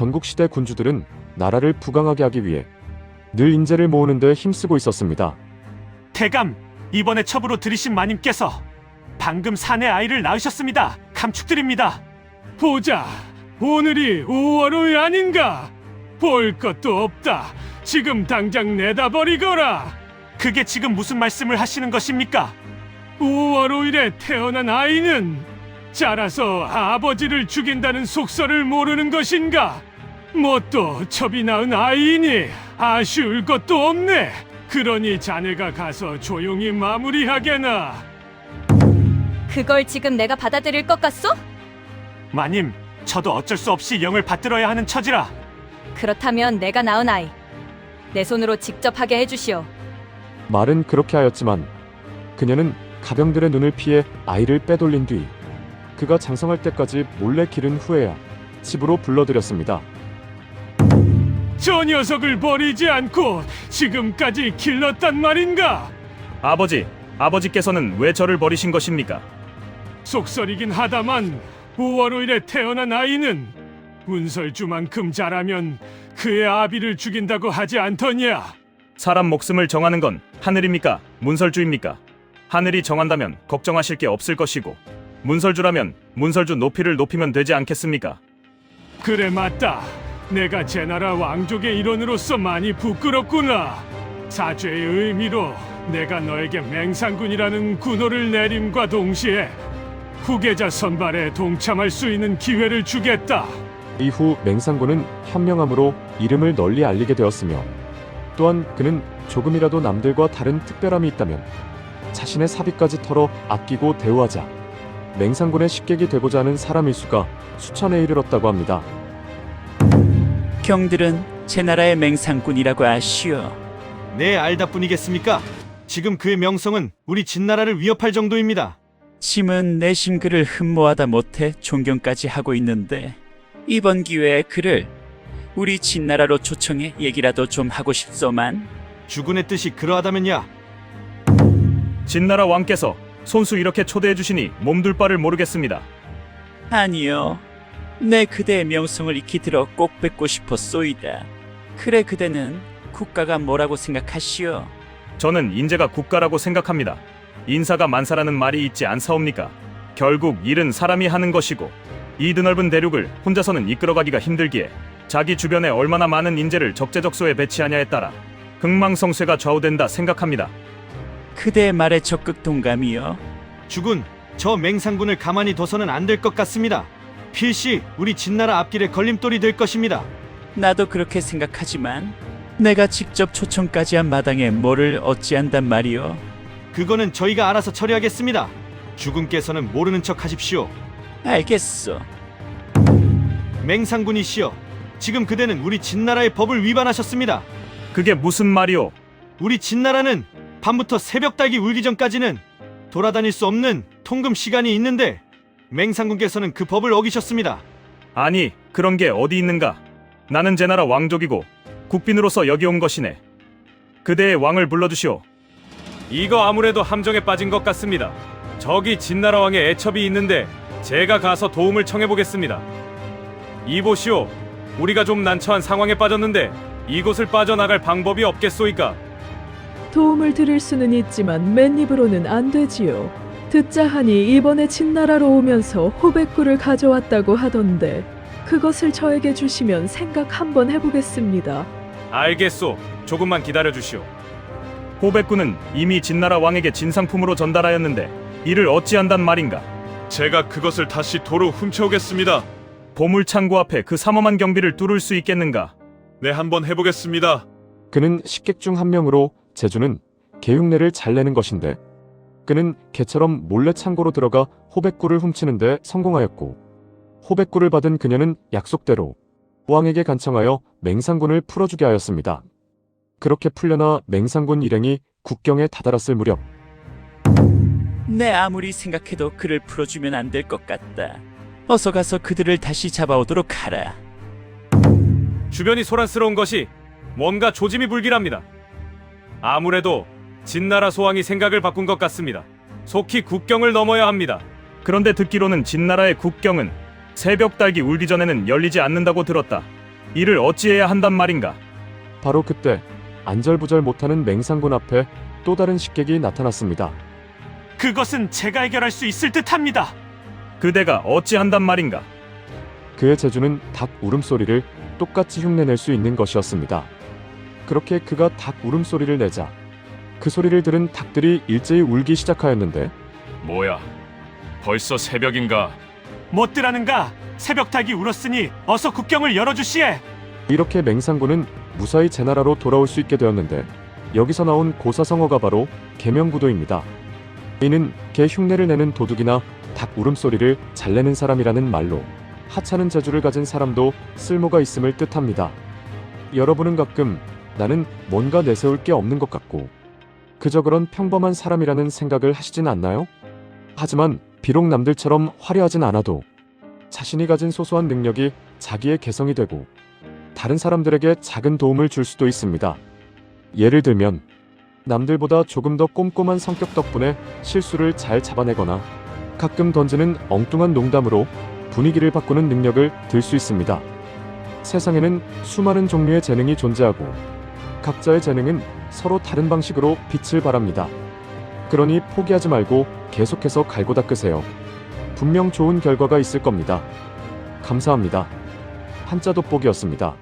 전국시대 군주들은 나라를 부강하게 하기 위해 늘 인재를 모으는 데 힘쓰고 있었습니다. 대감, 이번에 첩으로 들이신 마님께서 방금 사내 아이를 낳으셨습니다. 감축드립니다. 보자. 오늘이 5월의 아닌가? 볼 것도 없다. 지금 당장 내다버리거라. 그게 지금 무슨 말씀을 하시는 것입니까? 5월 5일에 태어난 아이는 자라서 아버지를 죽인다는 속설을 모르는 것인가? 뭐또 첩이 낳은 아이니 아쉬울 것도 없네. 그러니 자네가 가서 조용히 마무리하게나. 그걸 지금 내가 받아들일 것 같소? 마님, 저도 어쩔 수 없이 영을 받들어야 하는 처지라. 그렇다면 내가 낳은 아이 내 손으로 직접 하게 해주시오. 말은 그렇게 하였지만 그녀는 가병들의 눈을 피해 아이를 빼돌린 뒤 그가 장성할 때까지 몰래 기른 후에야 집으로 불러들였습니다. 저 녀석을 버리지 않고 지금까지 길렀단 말인가? 아버지, 아버지께서는 왜 저를 버리신 것입니까? 속설이긴 하다만 5월 5일에 태어난 아이는 문설주만큼 자라면 그의 아비를 죽인다고 하지 않더냐? 사람 목숨을 정하는 건 하늘입니까? 문설주입니까? 하늘이 정한다면 걱정하실 게 없을 것이고 문설주라면 문설주 높이를 높이면 되지 않겠습니까? 그래 맞다. 내가 제나라 왕족의 일원으로서 많이 부끄럽구나. 사죄의 의미로 내가 너에게 맹상군이라는 군호를 내림과 동시에 후계자 선발에 동참할 수 있는 기회를 주겠다. 이후 맹상군은 현명함으로 이름을 널리 알리게 되었으며 또한 그는 조금이라도 남들과 다른 특별함이 있다면 자신의 사비까지 털어 아끼고 대우하자 맹상군의 식객이 되고자 하는 사람의 수가 수천에 이르렀다고 합니다. 경들은 제 나라의 맹상꾼이라고 아시오. 네, 알다 뿐이겠습니까? 지금 그의 명성은 우리 진나라를 위협할 정도입니다. 짐은 내 심 그를 흠모하다 못해 존경까지 하고 있는데 이번 기회에 그를 우리 진나라로 초청해 얘기라도 좀 하고 싶소만 주군의 뜻이 그러하다면야. 진나라 왕께서 손수 이렇게 초대해 주시니 몸둘 바를 모르겠습니다. 아니요 내 그대의 명성을 익히 들어 꼭 뵙고 싶었소이다 그래 그대는 국가가 뭐라고 생각하시오 저는 인재가 국가라고 생각합니다. 인사가 만사라는 말이 있지 않사옵니까? 결국 일은 사람이 하는 것이고 이 드넓은 대륙을 혼자서는 이끌어가기가 힘들기에 자기 주변에 얼마나 많은 인재를 적재적소에 배치하냐에 따라 흥망성쇠가 좌우된다 생각합니다. 그대의 말에 적극 동감이요 주군, 저 맹상군을 가만히 둬서는 안 될 것 같습니다. 필시 우리 진나라 앞길에 걸림돌이 될 것입니다. 나도 그렇게 생각하지만 내가 직접 초청까지 한 마당에 뭐를 어찌한단 말이오 그거는 저희가 알아서 처리하겠습니다. 주군께서는 모르는 척 하십시오. 알겠소 맹상군이시여, 지금 그대는 우리 진나라의 법을 위반하셨습니다. 그게 무슨 말이오? 우리 진나라는 밤부터 새벽 달기 울기 전까지는 돌아다닐 수 없는 통금 시간이 있는데 맹상군께서는 그 법을 어기셨습니다. 아니, 그런 게 어디 있는가? 나는 제 나라 왕족이고 국빈으로서 여기 온 것이네. 그대의 왕을 불러주시오. 이거 아무래도 함정에 빠진 것 같습니다. 저기 진나라 왕의 애첩이 있는데 제가 가서 도움을 청해 보겠습니다. 이보시오, 우리가 좀 난처한 상황에 빠졌는데 이곳을 빠져나갈 방법이 없겠소이까? 도움을 드릴 수는 있지만 맨입으로는 안 되지요. 듣자 하니 이번에 진나라로 오면서 호백구를 가져왔다고 하던데 그것을 저에게 주시면 생각 한번 해보겠습니다. 알겠소. 조금만 기다려 주시오. 호백군은 이미 진나라 왕에게 진상품으로 전달하였는데 이를 어찌한단 말인가? 제가 그것을 다시 도로 훔쳐오겠습니다. 보물 창고 앞에 그 삼엄한 경비를 뚫을 수 있겠는가? 네, 한번 해보겠습니다. 그는 식객 중 한 명으로 제주는 개흉내를 잘 내는 것인데 그는 개처럼 몰래 창고로 들어가 호백구를 훔치는데 성공하였고 호백구를 받은 그녀는 약속대로 왕에게 간청하여 맹상군을 풀어주게 하였습니다. 그렇게 풀려나 맹상군 일행이 국경에 다다랐을 무렵 내 아무리 생각해도 그를 풀어주면 안 될 것 같다 어서 가서 그들을 다시 잡아오도록 하라 주변이 소란스러운 것이 뭔가 조짐이 불길합니다. 아무래도 진나라 소왕이 생각을 바꾼 것 같습니다. 속히 국경을 넘어야 합니다. 그런데 듣기로는 진나라의 국경은 새벽 달기 울기 전에는 열리지 않는다고 들었다. 이를 어찌해야 한단 말인가? 바로 그때 안절부절 못하는 맹상군 앞에 또 다른 식객이 나타났습니다. 그것은 제가 해결할 수 있을 듯합니다. 그대가 어찌한단 말인가? 그의 재주는 닭 울음소리를 똑같이 흉내낼 수 있는 것이었습니다. 그렇게 그가 닭 울음소리를 내자 그 소리를 들은 닭들이 일제히 울기 시작하였는데 뭐야? 벌써 새벽인가? 못들하는가? 새벽닭이 울었으니 어서 국경을 열어주시에. 이렇게 맹상군은 무사히 제 나라로 돌아올 수 있게 되었는데 여기서 나온 고사성어가 바로 계명구도입니다. 이는 개 흉내를 내는 도둑이나 닭 울음소리를 잘 내는 사람이라는 말로 하찮은 재주를 가진 사람도 쓸모가 있음을 뜻합니다. 여러분은 가끔 나는 뭔가 내세울 게 없는 것 같고 그저 그런 평범한 사람이라는 생각을 하시진 않나요? 하지만 비록 남들처럼 화려하진 않아도 자신이 가진 소소한 능력이 자기의 개성이 되고 다른 사람들에게 작은 도움을 줄 수도 있습니다. 예를 들면 남들보다 조금 더 꼼꼼한 성격 덕분에 실수를 잘 잡아내거나 가끔 던지는 엉뚱한 농담으로 분위기를 바꾸는 능력을 들 수 있습니다. 세상에는 수많은 종류의 재능이 존재하고 각자의 재능은 서로 다른 방식으로 빛을 발합니다. 그러니 포기하지 말고 계속해서 갈고 닦으세요. 분명 좋은 결과가 있을 겁니다. 감사합니다. 한자 돋보기였습니다.